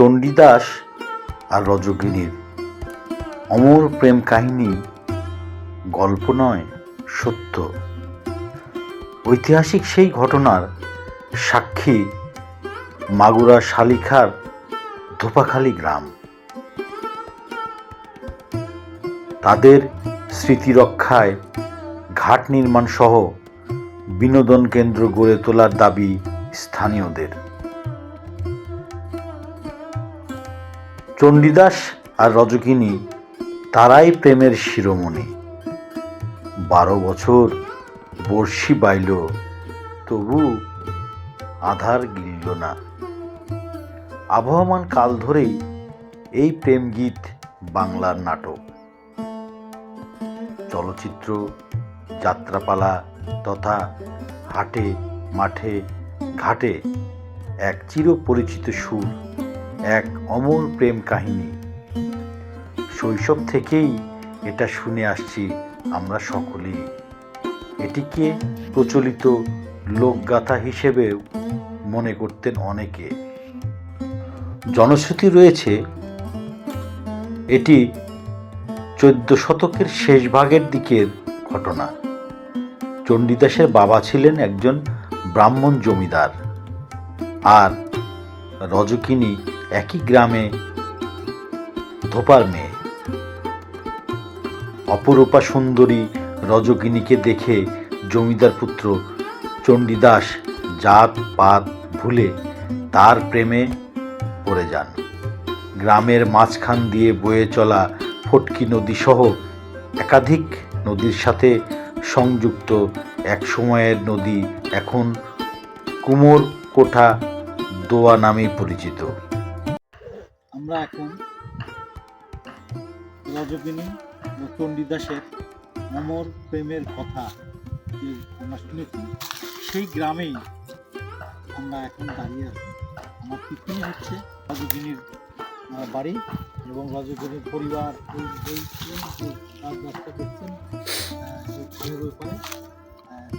চণ্ডীদাস আর রজগিনীর। অমর প্রেম কাহিনী, গল্প নয়, সত্য। ঐতিহাসিক সেই ঘটনার সাক্ষী মাগুরা শালিখার ধোপাখালী গ্রাম। তাদের স্মৃতি রক্ষায় ঘাট নির্মাণ সহ বিনোদন কেন্দ্র গড়ে তোলার দাবি স্থানীয়দের। চণ্ডীদাস আর রজকিনী তারাই প্রেমের শিরোমণি। বারো বছর বর্ষি বাইল, তবু আধার গিলল না। আবহমান কাল ধরেই এই প্রেম গীত বাংলার নাটক। চলচ্চিত্র, যাত্রাপালা তথা হাটে, মাঠে, ঘাটে এক চিরপরিচিত সুর। এক অমর প্রেম কাহিনী। শৈশব থেকেই এটা শুনে আসছি আমরা সকলেই। এটিকে প্রচলিত লোকগাথা হিসেবেও মনে করতেন অনেকে। জনশ্রুতি রয়েছে, এটি চোদ্দ শতকের শেষ ভাগের দিকের ঘটনা। চণ্ডীদাসের বাবা ছিলেন একজন ব্রাহ্মণ জমিদার আর রজকিনী একই গ্রামে ধোপার মেয়ে। অপরূপা সুন্দরী রজকিনীকে দেখে জমিদার পুত্র চণ্ডীদাস জাত পাত ভুলে তার প্রেমে পড়ে যান। গ্রামের মাঝখান দিয়ে বয়ে চলা ফটকি নদী সহ একাধিক নদীর সাথে সংযুক্ত এক সময়ের নদী এখন কুমোর কোঠা দোয়া নামে পরিচিত। আমরা এখন রজকিনী ও চণ্ডীদাসের অমর প্রেমের কথা যে আমরা শুনেছি সেই গ্রামেই আমরা এখন দাঁড়িয়ে আছি আমার পিছনে হচ্ছে রজকিনীর আহ, বাড়ি এবং রজকিনীর পরিবার এই এই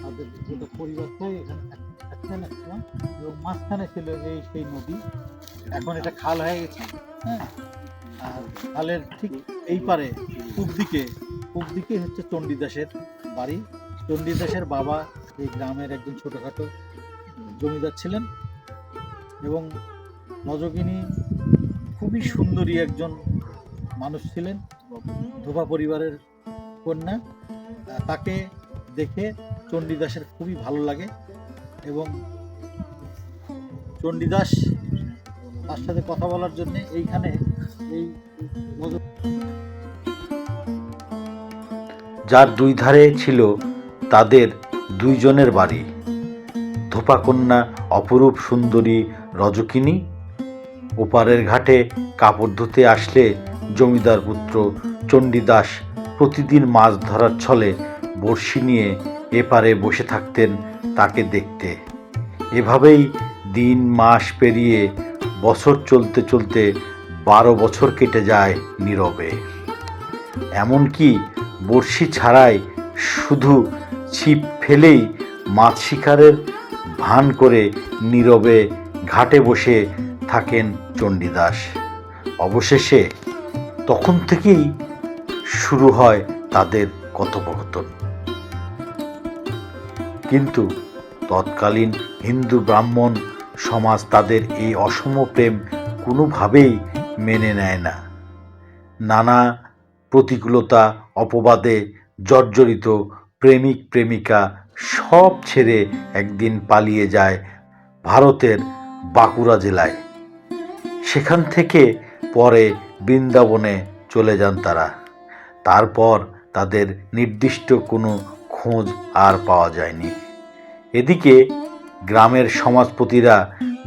তাদের গোটা পরিবারটাই এখানে এবং মাঝখানে ছিল এই সেই নদী। এখন এটা খাল হয়ে গেছে। হ্যাঁ। আর খালের ঠিক এই পারে, পূব দিকে পূব দিকে হচ্ছে চণ্ডীদাসের বাড়ি। চণ্ডীদাসের বাবা এই গ্রামের একজন ছোটোখাটো জমিদার ছিলেন এবং নজকিনী খুবই সুন্দরী একজন মানুষ ছিলেন। ধোপা পরিবারের কন্যা। তাকে দেখে চণ্ডীদাসের খুবই ভালো লাগে এবং চণ্ডীদাস তার সাথে কথা বলার জন্য এইখানে এই যার দুই ধারে ছিল তাদের দুইজনের বাড়ি। ধোপাকন্যা, অপরূপ সুন্দরী রজকিনী, ওপারের ঘাটে কাপড় ধুতে আসলে জমিদার পুত্র চণ্ডীদাস প্রতিদিন মাছ ধরার ছলে বড়শি নিয়ে এপারে বসে থাকতেন তাকে দেখতে। এভাবেই দিন মাস পেরিয়ে বছর চলতে চলতে বারো বছর কেটে যায় নীরবে। এমনকি বড়শি ছাড়াই শুধু ছিপ ফেলেই মাছ শিকারের ভান করে নীরবে ঘাটে বসে থাকেন চণ্ডীদাস। অবশেষে তখন থেকেই শুরু হয় তাদের কথোপকথন। কিন্তু তৎকালীন হিন্দু ব্রাহ্মণ সমাজ তাদের এই অসম প্রেম কোনোভাবেই মেনে নেয় না। নানা প্রতিকূলতা, অপবাদে জর্জরিত প্রেমিক, প্রেমিকা সব ছেড়ে একদিন পালিয়ে যায় ভারতের বাঁকুড়া জেলায়। সেখান থেকে পরে বৃন্দাবনে চলে যান তারা। তারপর তাদের নির্দিষ্ট কোনো খোঁজ আর পাওয়া যায়নি। এদিকে গ্রামের সমাজপতিরা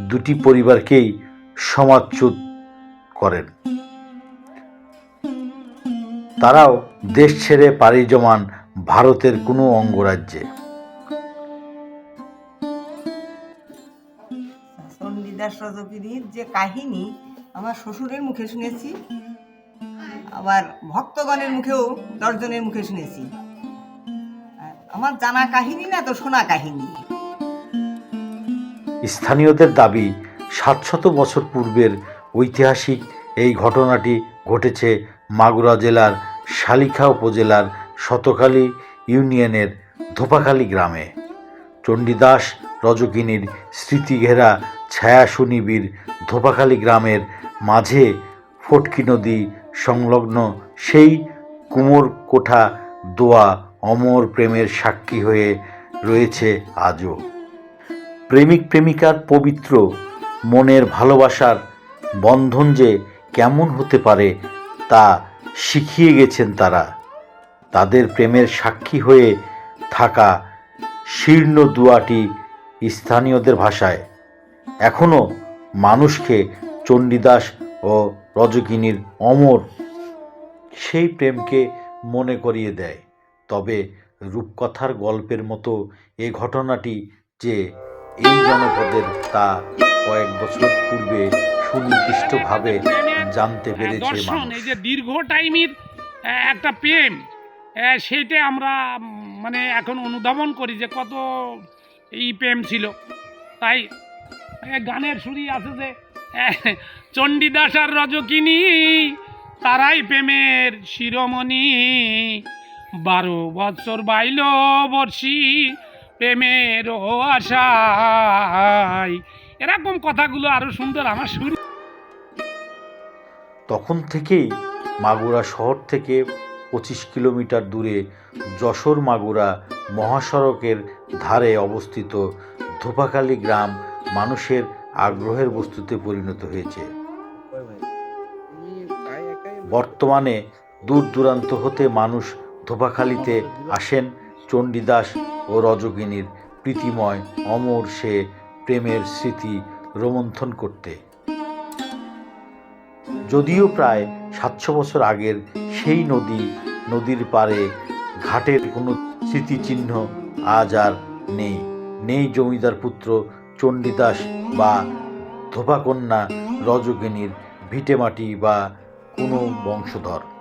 দুটি পরিবারকেই সমাজচ্যুত করেন। তারাও দেশ ছেড়ে পাড়ি জমান ভারতের কোনো অঙ্গরাজ্যে। যে কাহিনী আমার শ্বশুরের মুখে শুনেছি, আবার ভক্তগণের মুখেও দশজনের মুখে শুনেছি। আমার জানা কাহিনী না তো শোনা কাহিনী। স্থানীয়দের দাবি, সাতশত বছর পূর্বের ঐতিহাসিক এই ঘটনাটি ঘটেছে মাগুরা জেলার শালিখা উপজেলার শতকালী ইউনিয়নের ধোপাখালী গ্রামে। চণ্ডীদাস রজকিনীর স্মৃতিঘেরা ছায়া সুনিবিড় ধোপাখালী গ্রামের মাঝে ফটকি নদী সংলগ্ন সেই কুমোর কোঠা দোয়া অমর প্রেমের সাক্ষী হয়ে রয়েছে আজও। প্রেমিক প্রেমিকার পবিত্র মনের ভালোবাসার বন্ধন যে কেমন হতে পারে তা শিখিয়ে গেছেন তারা। তাদের প্রেমের সাক্ষী হয়ে থাকা শীর্ণ দুয়াটি স্থানীয়দের ভাষায়। এখনও মানুষকে চণ্ডীদাস ও রজকিনীর অমর সেই প্রেমকে মনে করিয়ে দেয়। তবে রূপকথার গল্পের মতো এ ঘটনাটি যে এই জনপদের তা কয়েক বছর পূর্বে সুনির্দিষ্টভাবে জানতে পেরেছে দর্শন এই যে দীর্ঘ টাইমের একটা প্রেম সেইটা আমরা মানে এখন অনুধাবন করি যে কত এই প্রেম ছিল। তাই গানের সুরি আছে যে চণ্ডীদাস আর রজকিনী তারাই প্রেমের শিরোমণি। বারো বছর বাইল বর্ষি প্রেমের আশায়। এরকম কথাগুলো আরও সুন্দর আমার সুর তখন থেকেই মাগুরা শহর থেকে পঁচিশ কিলোমিটার দূরে যশোর মাগুরা মহাসড়কের ধারে অবস্থিত ধোপাখালী গ্রাম মানুষের আগ্রহের বস্তুতে পরিণত হয়েছে। বর্তমানে দূর দূরান্ত হতে মানুষ ধোপাখালীতে আসেন চণ্ডীদাস ও রজকিনীর প্রীতিময় অমর সে প্রেমের স্মৃতি রোমন্থন করতে। যদিও প্রায় সাতশো বছর আগের সেই নদী, নদীর পারে ঘাটের কোনো স্মৃতিচিহ্ন আজ আর নেই। নেই জমিদার পুত্র চণ্ডীদাস বা ধোপাকন্যা রজকিনীর ভিটেমাটি বা কোনো বংশধর।